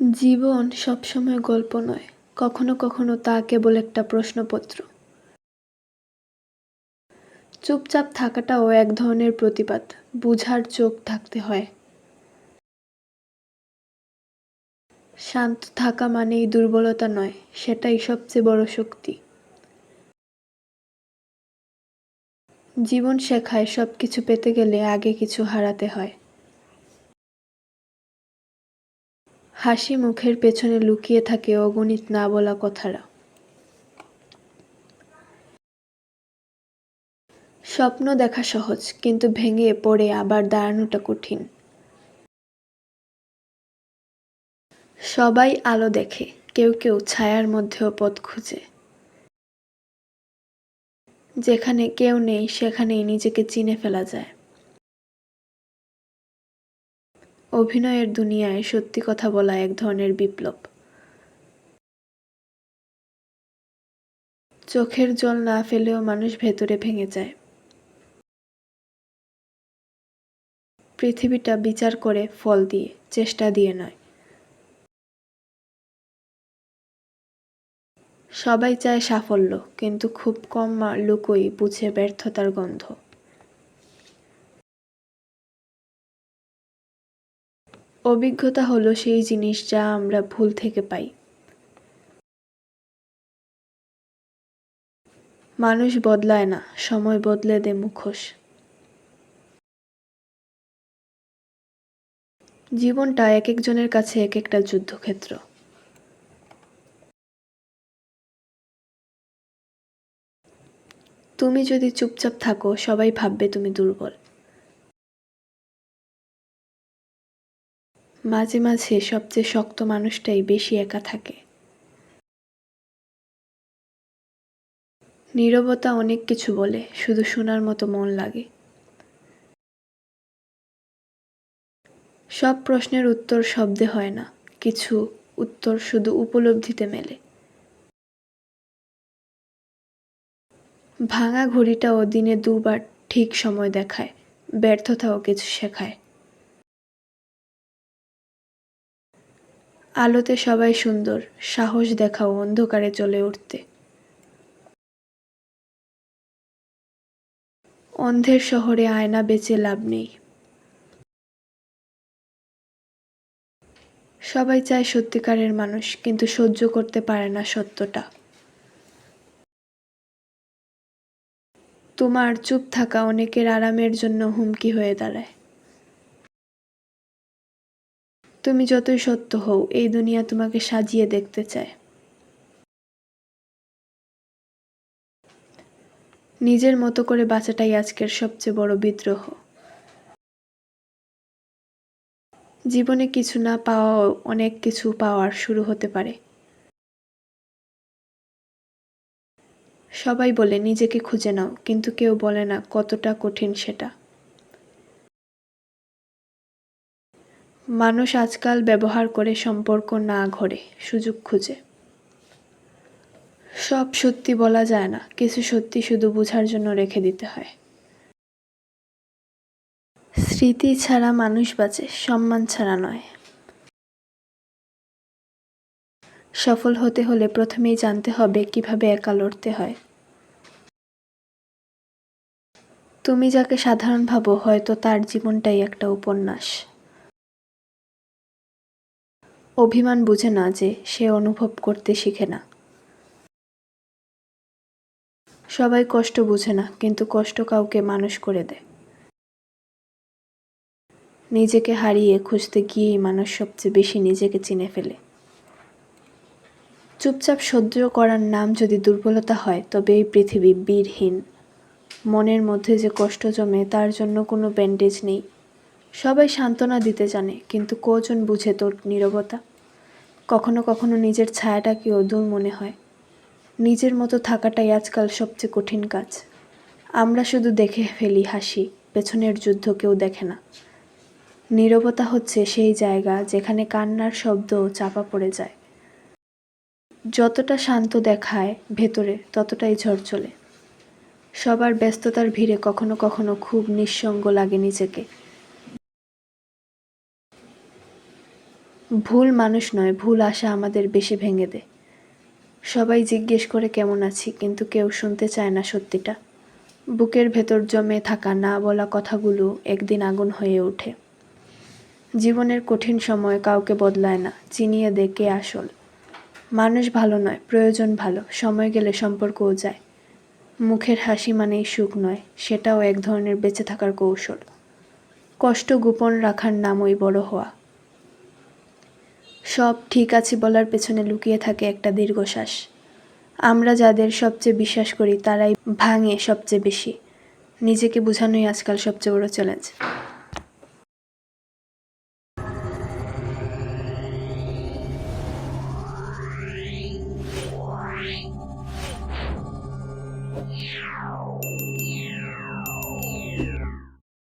জীবন সবসময় গল্প নয়, কখনো কখনো তা কেবল একটা প্রশ্নপত্র। চুপচাপ থাকাটাও এক ধরনের প্রতিবাদ, বুঝার চোখ থাকতে হয়। শান্ত থাকা মানেই দুর্বলতা নয়, সেটাই সবচেয়ে বড় শক্তি। জীবন শেখায় সব কিছু পেতে গেলে আগে কিছু হারাতে হয়। হাসি মুখের পেছনে লুকিয়ে থাকে অগণিত না বলা কথারা। স্বপ্ন দেখা সহজ, কিন্তু ভেঙে পড়ে আবার দাঁড়ানোটা কঠিন। সবাই আলো দেখে, কেউ কেউ ছায়ার মধ্যেও পথ খুঁজে। যেখানে কেউ নেই, সেখানেই নিজেকে চিনে ফেলা যায়। অভিনয়ের দুনিয়ায় সত্যি কথা বলা এক ধরনের বিপ্লব। চোখের জল না ফেলেও মানুষ ভেতরে ভেঙে যায়। পৃথিবীটা বিচার করে ফল দিয়ে, চেষ্টা দিয়ে নয়। সবাই চায় সাফল্য, কিন্তু খুব কম লোকই বুঝে ব্যর্থতার গন্ধ। অভিজ্ঞতা হলো সেই জিনিস যা আমরা ভুল থেকে পাই। মানুষ বদলায় না, সময় বদলে দে মুখোশ। জীবনটা এক একজনের কাছে এক একটা যুদ্ধক্ষেত্র। তুমি যদি চুপচাপ থাকো, সবাই ভাববে তুমি দুর্বল। মাঝে মাঝে সবচেয়ে শক্ত মানুষটাই বেশি একা থাকে। নীরবতা অনেক কিছু বলে, শুধু শোনার মতো মন লাগে। সব প্রশ্নের উত্তর শব্দে হয় না, কিছু উত্তর শুধু উপলব্ধিতে মেলে। ভাঙা ঘড়িটাও দিনে দুবার ঠিক সময় দেখায়, ব্যর্থতাও কিছু শেখায়। আলোতে সবাই সুন্দর, সাহস দেখাও অন্ধকারে চলে উঠতে। অন্ধের শহরে আয়না বেচে লাভ নেই। সবাই চায় সত্যিকারের মানুষ, কিন্তু সহ্য করতে পারে না সত্যটা। তোমার চুপ থাকা অনেকের আরামের জন্য হুমকি হয়ে দাঁড়ায়। তুমি যতই সত্য হও, এই দুনিয়া তোমাকে সাজিয়ে দেখতে চায়। নিজের মতো করে বাঁচাটাই আজকের সবচেয়ে বড় বিদ্রোহ। জীবনে কিছু না পাওয়াও অনেক কিছু পাওয়ার শুরু হতে পারে। সবাই বলে, নিজেকে খুঁজে নাও। কিন্তু কেউ বলে না, কতটা কঠিন সেটা? মানুষ আজকাল ব্যবহার করে সম্পর্ক না ঘরে, সুযোগ খুঁজে। সব সত্যি বলা যায় না, কিছু সত্যি শুধু বোঝার জন্য রেখে দিতে হয়। স্মৃতি ছাড়া মানুষ বাঁচে, সম্মান ছাড়া নয়। সফল হতে হলে প্রথমেই জানতে হবে কীভাবে একা লড়তে হয়। তুমি যাকে সাধারণ ভাবো, হয়তো তার জীবনটাই একটা উপন্যাস। অভিমান বুঝে না যে সে অনুভব করতে শিখে না। সবাই কষ্ট বুঝে না, কিন্তু কষ্ট কাউকে মানুষ করে দেয়। নিজেকে হারিয়ে খুঁজতে গিয়েই মানুষ সবচেয়ে বেশি নিজেকে চিনে ফেলে। চুপচাপ সহ্য করার নাম যদি দুর্বলতা হয়, তবে এই পৃথিবী বীরহীন। মনের মধ্যে যে কষ্ট জমে, তার জন্য কোনো ব্যান্ডেজ নেই। সবাই সান্ত্বনা দিতে জানে, কিন্তু কজন বুঝে তোর নীরবতা? কখনো কখনো নিজের ছায়াটাকেও দূর মনে হয়। নিজের মতো থাকাটাই আজকাল সবচেয়ে কঠিন কাজ। আমরা শুধু দেখে ফেলি হাসি, পেছনের যুদ্ধ কেউ দেখে না। নীরবতা হচ্ছে সেই জায়গা যেখানে কান্নার শব্দ চাপা পড়ে যায়। যতটা শান্ত দেখায় ভেতরে, ততটাই ঝড় চলে। সবার ব্যস্ততার ভিড়ে কখনো কখনো খুব নিঃসঙ্গ লাগে নিজেকে। ভুল মানুষ নয়, ভুল আশা আমাদের বেশি ভেঙে দেয়। সবাই জিজ্ঞেস করে কেমন আছি, কিন্তু কেউ শুনতে চায় না সত্যিটা। বুকের ভেতর জমে থাকা না বলা কথাগুলো একদিন আগুন হয়ে ওঠে। জীবনের কঠিন সময় কাউকে বদলায় না, চিনিয়ে দে কে আসল। মানুষ ভালো নয়, প্রয়োজন ভালো, সময় গেলে সম্পর্কও যায়। মুখের হাসি মানেই সুখ নয়, সেটাও এক ধরনের বেঁচে থাকার কৌশল। কষ্ট গোপন রাখার নামই বড় হওয়া। সব ঠিক আছে বলার পেছনে লুকিয়ে থাকে একটা দীর্ঘশ্বাস। আমরা যাদের সবচেয়ে বিশ্বাস করি, তারাই ভাঙে সবচেয়ে বেশি। নিজেকে বোঝানোই আজকাল সবচেয়ে বড় চ্যালেঞ্জ